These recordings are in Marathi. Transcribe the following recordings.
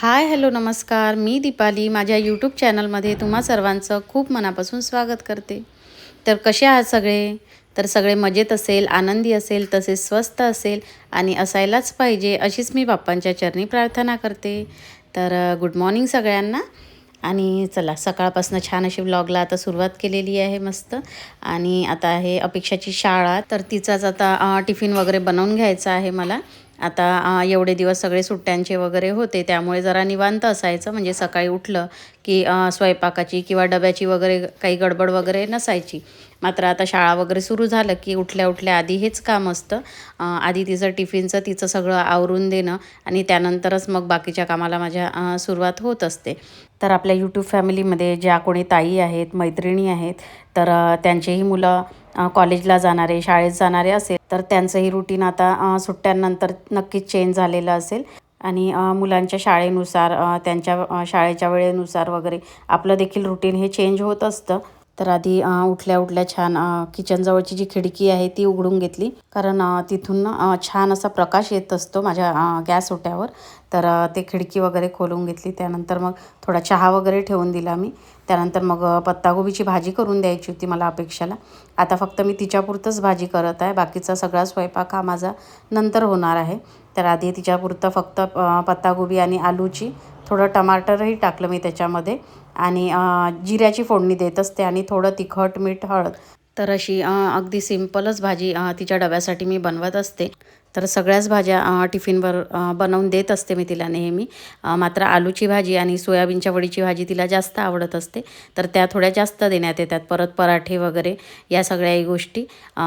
हाय हॅलो नमस्कार. मी दीपाली. माझ्या यूट्यूब चॅनलमध्ये तुम्हा सर्वांचं खूप मनापासून स्वागत करते. तर कसे आहात सगळे? तर सगळे मजेत असेल आनंदी असेल तसेच स्वस्त असेल आणि असायलाच पाहिजे अशीच मी बाप्पांच्या चरणी प्रार्थना करते. तर गुड मॉर्निंग सगळ्यांना. आणि चला सकाळपासून छान अशी व्लॉगला आता सुरुवात केलेली आहे मस्त. आणि आता आहे अपेक्षाची शाळा. तर तिचाच आता टिफिन वगैरे बनवून घ्यायचा आहे मला. आता एवढे दिवस सगळे सुट्ट्यांचे वगैरे होते त्यामुळे जरा निवांत असायचं. म्हणजे सकाळी उठलं की स्वयंपाकाची किंवा डब्याची वगैरे काही गडबड वगैरे नसायची. मात्र आता शाळा वगैरे सुरू झालं की उठल्या उठल्या आधी हेच काम असतं. आधी तिचं टिफिनचं तिचं सगळं आवरून देणं आणि त्यानंतरच मग बाकीच्या कामाला माझ्या सुरुवात होत असते. तर आपल्या यूट्यूब फॅमिलीमध्ये ज्या कोणी ताई आहेत मैत्रिणी आहेत तर त्यांचेही मुलं कॉलेजला जाणारे शाळेत जाणारे असेल तर त्यांचंही रुटीन आता सुट्ट्यांनंतर नक्कीच चेंज झालेलं असेल. आणि मुलांच्या शाळेनुसार त्यांच्या शाळेच्या वेळेनुसार वगैरे आपलं देखील रुटीन हे चेंज होत असतं. तर आधी उठल्या उठल्या छान किचनजवळची जी खिडकी आहे ती उघडून घेतली. कारण तिथून छान असा प्रकाश येत असतो माझ्या गॅस ओट्यावर. तर ते खिडकी वगैरे खोलून घेतली. त्यानंतर मग थोडा चहा वगैरे ठेवून दिला मी. त्यानंतर मग पत्तागोबीची भाजी करून द्यायची होती मला अपेक्षाला. आता फक्त मी तिच्यापुरतंच भाजी करत आहे. बाकीचा सगळा स्वयंपाक हा माझा नंतर होणार आहे. तर आधी तिच्यापुरतं फक्त पत्तागोबी आणि आलूची थोडं टमाटरही टाकलं मी त्याच्यामध्ये. आणि जिऱ्याची फोडणी देत असते आणि थोडं तिखट मीठ हळद. तर अशी अगदी सिम्पलच भाजी तिच्या डब्यासाठी मी बनवत असते. तर सगळ्याच भाज्या टिफिनवर बनवून देत असते मी तिला नेहमी. मात्र आलूची भाजी आणि सोयाबीनच्या वडीची भाजी तिला जास्त आवडत असते. तर त्या थोड्या जास्त देण्यात येतात. परत पराठे वगैरे या सगळ्याही गोष्टी.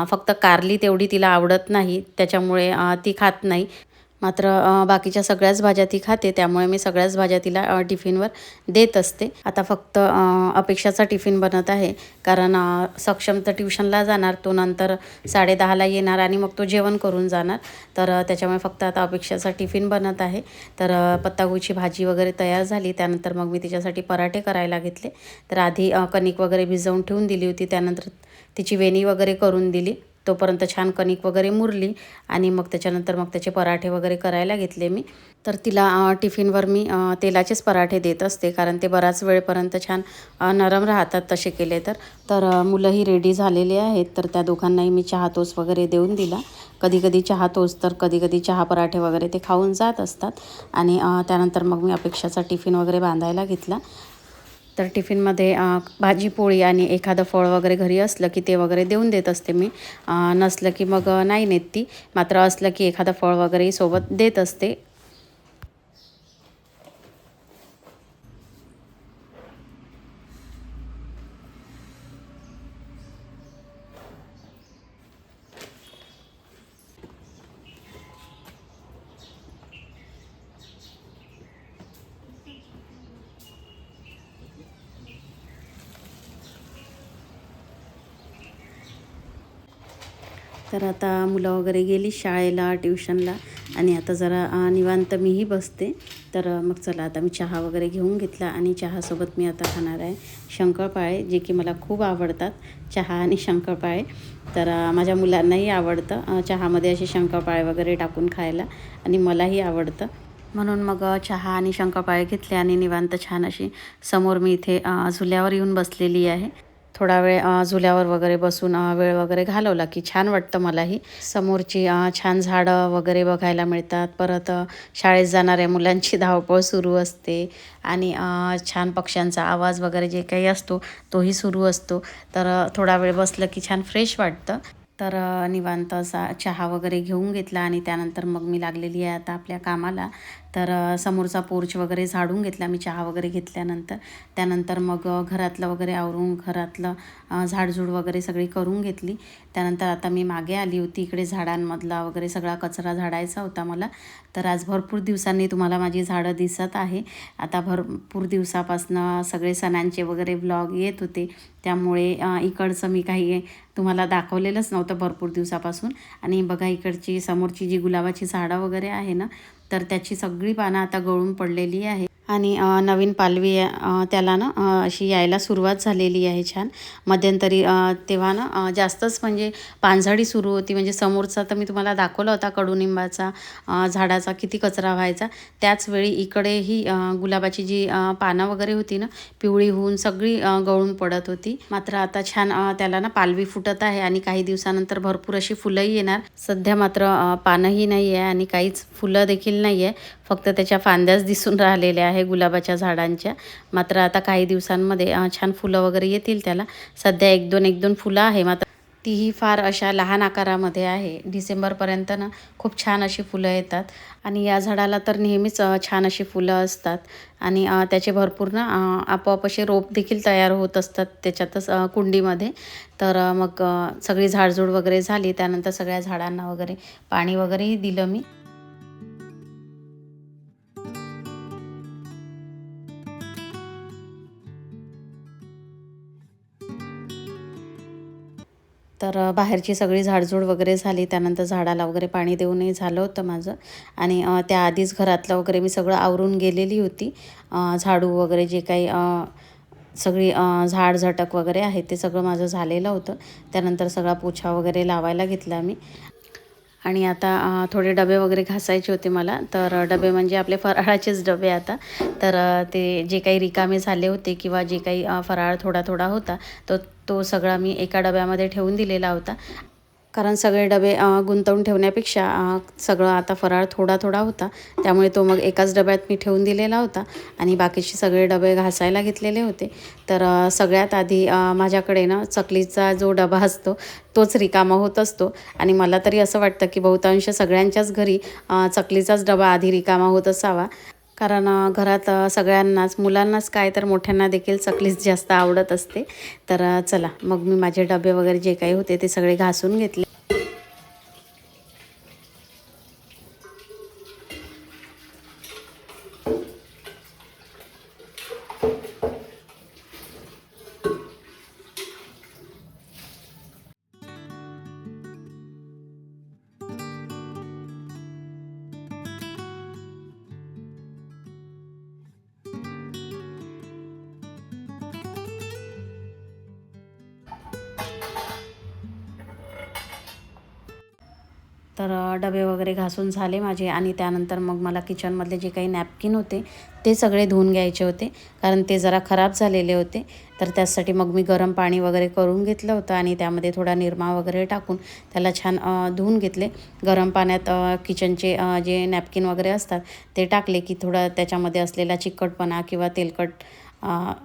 फक्त कारली तेवढी तिला आवडत नाही. त्याच्यामुळे ती खात नाही. मात्र बाकीच्या सगळ्याच भाज्या ती खाते त्यामुळे मी सगळ्याच भाज्या तिला टिफिनवर देत असते. आता फक्त अपेक्षाचा टिफिन बनत आहे कारण सक्षम तर ट्युशनला जाणार तो नंतर साडेदहाला येणार आणि मग तो जेवण करून जाणार. तर त्याच्यामुळे फक्त आता अपेक्षाचा टिफिन बनत आहे. तर पत्तागोची भाजी वगैरे तयार झाली त्यानंतर मग मी तिच्यासाठी पराठे करायला घेतले. तर आधी कणिक वगैरे भिजवून ठेवून दिली होती त्यानंतर तिची वेणी वगैरे करून दिली. तोपर्यंत छान कणिक वगैरे मुरली आणि मग त्याच्यानंतर मग त्याचे पराठे वगैरे करायला घेतले मी. तर तिला टिफिनवर मी तेलाचेच पराठे देत असते कारण ते बराच वेळपर्यंत छान नरम राहतात तसे केले तर. तर मुलंही रेडी झालेली आहेत तर त्या दोघांनाही मी चहा तोस वगैरे देऊन दिला. कधी कधी चहा तोच तर कधी कधी चहा पराठे वगैरे ते खाऊन जात असतात. आणि त्यानंतर मग मी अपेक्षाचा टिफिन वगैरे बांधायला घेतला. तर टिफिनमध्ये भाजी पोळी आणि एखादं फळ वगैरे घरी असलं की ते वगैरे देऊन देत असते मी. नसलं की मग नाही नेत ती. मात्र असलं की एखादं फळ वगैरे सोबत देत असते. तर आता मुलं वगैरे गेली शाळेला ट्युशनला. आणि आता जरा निवांत मीही बसते. तर मग चला आता मी चहा वगैरे घेऊन घेतला आणि चहासोबत मी आता खाणार आहे शंकरपाळे जे की मला खूप आवडतात चहा आणि शंकरपाळे. तर माझ्या मुलांनाही आवडतं चहामध्ये असे शंकरपाळे वगैरे टाकून खायला आणि मलाही आवडतं. म्हणून मग चहा आणि शंकरपाळे घेतले आणि निवांत छान अशी समोर मी इथे झुल्यावर येऊन बसलेली आहे. थोडा वेळ झुल्यावर वगैरे बसून वेळ वगैरे घालवला की छान वाटतं मलाही. समोरची छान झाडं वगैरे बघायला मिळतात. परत शाळेत जाणाऱ्या मुलांची धावपळ सुरू असते आणि छान पक्ष्यांचा आवाज वगैरे जे काही असतो तोही सुरू असतो. तर थोडा वेळ बसलं की छान फ्रेश वाटतं. तर निवांत असा चहा वगैरे घेऊन घेतला आणि त्यानंतर मग मी लागलेली आहे आता आपल्या कामाला. तर समोरचा पोर्च वगैरे झाडून घेतला मी चहा वगैरे घेतल्यानंतर. त्यानंतर मग घरातलं वगैरे आवरून घरातलं झाडझूड वगैरे सगळी करून घेतली. त्यानंतर आता मी मागे आली होती इकडे झाडांमधला वगैरे सगळा कचरा झाडायचा होता मला. तर आज भरपूर दिवसांनी तुम्हाला माझी झाडं दिसत आहे. आता भरपूर दिवसापासनं सगळे सणांचे वगैरे ब्लॉग येत होते. त्यामुळे इकडचं मी काही तुम्हाला दाखवलेलंच नव्हतं भरपूर दिवसापासून. आणि बघा इकडची समोरची जी गुलाबाची झाडं वगैरे आहे ना तर त्याची सगळी पानं आता गळून पडलेली आहे. आणि नवीन पालवी त्याला ना अशी यायला सुरुवात झालेली आहे छान. मध्यंतरी तेव्हा ना जास्तच म्हणजे पानझडी सुरू होती. म्हणजे समोरचा तर मी तुम्हाला दाखवला होता कडुनिंबाचा झाडाचा किती कचरा व्हायचा. त्याचवेळी इकडेही गुलाबाची जी पानं वगैरे होती ना पिवळी होऊन सगळी गळून पडत होती. मात्र आता छान त्याला ना पालवी फुटत आहे आणि काही दिवसानंतर भरपूर अशी फुलंही येणार. सध्या मात्र पानंही नाही आहे आणि काहीच फुलं देखील नाही आहे फक्त त्याच्या फांद्याच दिसून राहिलेल्या आहे गुलाबाच्या झाडांच्या. मात्र आता काही दिवसांमध्ये छान फुलं वगैरे येतील त्याला. सध्या एक दोन एक दोन फुलं आहे मात्र तीही फार अशा लहान आकारामध्ये आहे. डिसेंबरपर्यंत ना खूप छान अशी फुलं येतात. आणि या झाडाला तर नेहमीच छान अशी फुलं असतात. आणि त्याचे भरपूर ना आपोआप असे रोप देखील तयार होत असतात त्याच्यातच कुंडीमध्ये. तर मग सगळी झाडझूड वगैरे झाली. त्यानंतर सगळ्या झाडांना वगैरे पाणी वगैरेही दिलं मी. तर बाहेरची सगळी झाडझूड वगैरे झाली. त्यानंतर झाडाला वगैरे पाणी देऊनही झालं होतं माझं. आणि त्याआधीच घरातलं वगैरे मी सगळं आवरून गेलेली होती. झाडू वगैरे जे काही सगळी झाड झटक वगैरे आहे ते सगळं माझं झालेलं होतं. त्यानंतर सगळा पोछा वगैरे लावायला घेतला मी. आणि आता थोडे डबे वगैरे घासायचे होते मला. तर डबे म्हणजे आपले फराळाचेच डबे आता. तर ते जे काही रिकामे झाले होते किंवा जे काही फराळ थोडा थोडा होता तो तो सगळा मी एका डब्यामध्ये ठेवून दिलेला होता. कारण सगळे डबे गुंतवून ठेवण्यापेक्षा सगळं आता फराळ थोडा थोडा होता. त्यामुळे तो मग एकाच डब्यात मी ठेवून दिलेला होता आणि बाकीचे सगळे डबे घासायला घेतलेले होते. तर सगळ्यात आधी माझ्याकडे ना चकलीचा जो डबा असतो तोच रिकामा होत असतो. आणि मला तरी असं वाटतं की बहुतांश सगळ्यांच्याच घरी चकलीचाच डबा आधी रिकामा होत असावा. कारण घरात सगळ्यांनाच मुलांनाच काय तर मोठ्यांना देखील चकलीच जास्त आवडत असते. तर चला मग मी माझे डबे वगैरे जे काही होते ते सगळे घासून घेतले. तर डबे वगैरे घासून झाले माझे आणि त्यानंतर मग मला किचनमधले जे काही नॅपकिन होते ते सगळे धुवून घ्यायचे होते. कारण ते जरा खराब झालेले होते. तर त्यासाठी मग मी गरम पाणी वगैरे करून घेतलं होतं आणि त्यामध्ये थोडा निरमा वगैरे टाकून त्याला छान धुवून घेतले. गरम पाण्यात किचनचे जे नॅपकिन वगैरे असतात ते टाकले की थोडं त्याच्यामध्ये असलेला चिकटपणा किंवा तेलकट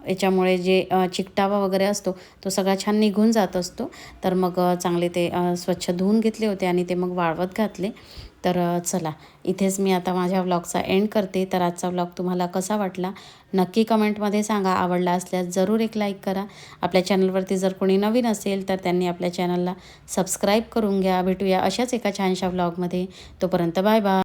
याच्यामुळे जे चिकटावा वगैरे असतो तो सगळा छान निघून जात असतो. तर मग चांगले ते स्वच्छ धुवून घेतले होते आणि ते मग वाळवत घातले. तर चला इथेच मी आता माझ्या व्लॉगचा एंड करते. तर आजचा व्लॉग तुम्हाला कसा वाटला? नक्की कमेंटमध्ये सांगा. आवडला असल्यास जरूर एक लाईक करा. आपल्या चॅनलवरती जर कोणी नवीन असेल तर त्यांनी आपल्या चॅनलला सबस्क्राईब करून घ्या. भेटूया अशाच एका छानशा व्लॉगमध्ये. तोपर्यंत बाय बाय.